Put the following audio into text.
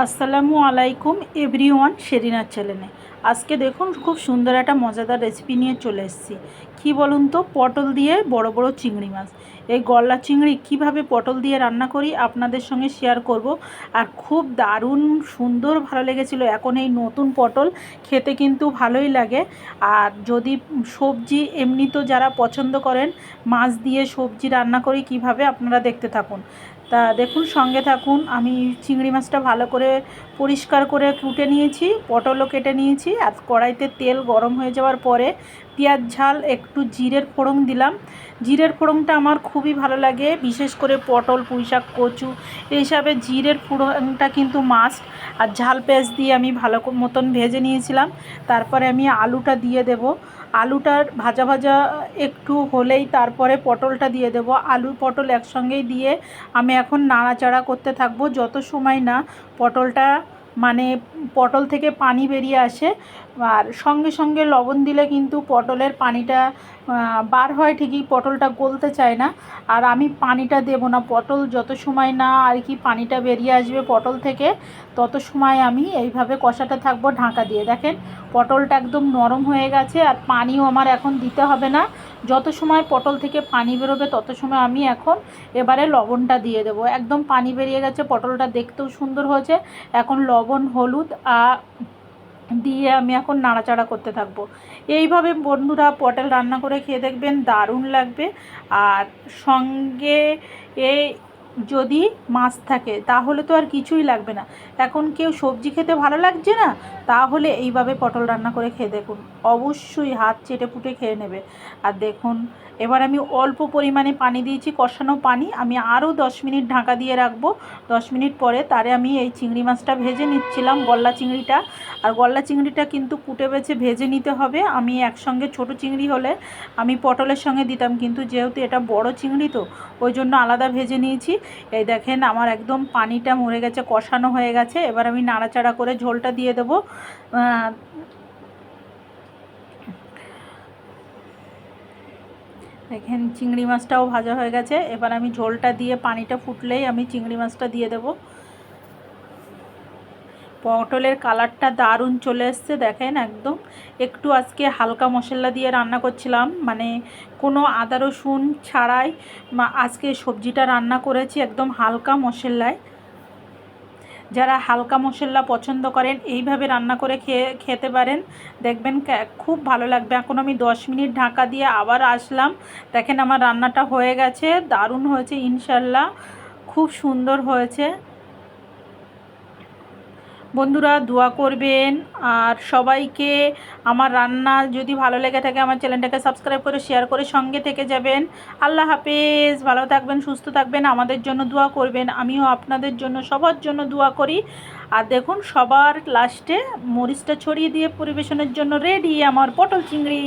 আসসালামু আলাইকুম এভরিওয়ান শেরিনার চ্যানেলে। আজকে দেখুন খুব সুন্দর একটা মজাদার রেসিপি নিয়ে চলে এসেছি। কী বলুন তো? পটল দিয়ে বড় বড় চিংড়ি মাছ। এই গলদা চিংড়ি কীভাবে পটল দিয়ে রান্না করি আপনাদের সঙ্গে শেয়ার করব। আর খুব দারুণ সুন্দর ভালো লেগেছিলো। এখন এই নতুন পটল খেতে কিন্তু ভালোই লাগে। আর যদি সবজি এমনি তো যারা পছন্দ করেন, মাছ দিয়ে সবজি রান্না করি কীভাবে আপনারা দেখতে থাকুন। তা দেখুন, সঙ্গে থাকুন। আমি চিংড়ি মাছটা ভালো করে পরিষ্কার করে কুটে নিয়েছি, পটলও কেটে নিয়েছি। আর কড়াইতে তেল গরম হয়ে যাওয়ার পরে পেঁয়াজ, ঝাল, একটু জিরের ফোড়ন দিলাম। জিরের ফোড়নটা আমার খুবই ভালো লাগে, বিশেষ করে পটল, পুঁইশাক, কচু। এই হিসাবে জিরের ফোড়নটা কিন্তু মাস্ট আর ঝাল পেঁয়াজ দিয়ে আমি ভালো মতন ভেজে নিয়েছিলাম। তারপরে আমি আলুটা দিয়ে দেব। আলুটার ভাজা ভাজা একটু হলেই তারপরে পটলটা দিয়ে দেব। আলু, পটল একসঙ্গেই দিয়ে আমি এখন নাড়াচাড়া করতে থাকব। যত সময় না পটলটা মানে পটল থেকে পানি বেরিয়ে আসে। আর সঙ্গে সঙ্গে লবণ দিলে কিন্তু পটলের পানিটা বার হয় ঠিকই, পটলটা গলতে চায় না। আর আমি পানিটা দেব না। পটল যত সময় না আর কি পানিটা বেরিয়ে আসবে পটল থেকে, তত সময় আমি এইভাবে কষাটা থাকব ঢাকা দিয়ে। দেখেন, পটলটা একদম নরম হয়ে গেছে আর পানিও আমার এখন দিতে হবে না। যত সময় পটল থেকে পানি বেরোবে, তত সময় আমি এখন এবারে লবণটা দিয়ে দেবো। একদম পানি বেরিয়ে গেছে, পটলটা দেখতেও সুন্দর হয়েছে। এখন লবণ, হলুদ আর দিয়ে আমি এখন নাড়াচাড়া করতে থাকব। এইভাবে বন্ধুরা পটল রান্না করে খেয়ে দেখবেন, দারুণ লাগবে। আর সঙ্গে এই যদি মাছ থাকে, তাহলে তো আর কিছুই লাগবে না। এখন কেউ সবজি খেতে ভালো লাগছে না? তাহলে এইভাবে পটল রান্না করে খেয়ে দেখুন। অবশ্যই হাত চেটে পুটে খেয়ে নেবে। আর দেখুন, এবার আমি অল্প পরিমাণে পানি দিয়েছি, কষানো পানি। আমি আরও দশ মিনিট ঢাকা দিয়ে রাখব। দশ মিনিট পরে তারে আমি এই চিংড়ি মাছটা ভেজে নিচ্ছিলাম, গল্লা চিংড়িটা। আর গল্লা চিংড়িটা কিন্তু কুটে বেছে ভেজে নিতে হবে। আমি একসঙ্গে ছোট চিংড়ি হলে আমি পটলের সঙ্গে দিতাম। কিন্তু যেহেতু এটা বড় চিংড়ি তো, ওই জন্য আলাদা ভেজে নিয়েছি। এই দেখেন আমার একদম পানিটা মরে গেছে, কষানো হয়ে গেছে। এবার আমি নাড়াচাড়া করে ঝোলটা দিয়ে দেবো। দেখেন চিংড়ি মাছটাও ভাজা হয়ে গেছে। এবার আমি ঝোলটা দিয়ে পানিটা ফুটলেই আমি চিংড়ি মাছটা দিয়ে দেব। পটলের কালারটা দারুণ চলে এসছে, দেখেন একদম। একটু আজকে হালকা মশলা দিয়ে রান্না করছিলাম মানে কোনো আদা রসুন ছাড়াই আজকে সবজিটা রান্না করেছি একদম হালকা মশলায়। যারা হালকা মশলা পছন্দ করেন, এইভাবে রান্না করে খেয়ে, খেতে পারেন। দেখবেন খুব ভালো লাগবে। এখন আমি দশ মিনিট ঢাকা দিয়ে আবার আসলাম। দেখেন আমার রান্নাটা হয়ে গেছে, দারুণ হয়েছে, ইনশাল্লাহ। খুব সুন্দর হয়েছে। বন্ধুরা দোয়া করবেন আর সবাইকে আমার রান্না যদি ভালো লেগে থাকে আমার চ্যানেলটাকে সাবস্ক্রাইব করে শেয়ার করে সঙ্গে থেকে যাবেন। আল্লাহ হাফেজ। ভালো থাকবেন, সুস্থ থাকবেন, আমাদের জন্য দোয়া করবেন। আমিও আপনাদের জন্য, সবার জন্য দোয়া করি। আর দেখুন, সবার লাস্টে মরিচটা ছড়িয়ে দিয়ে পরিবেশনের জন্য রেডি আমার পটল চিংড়ি।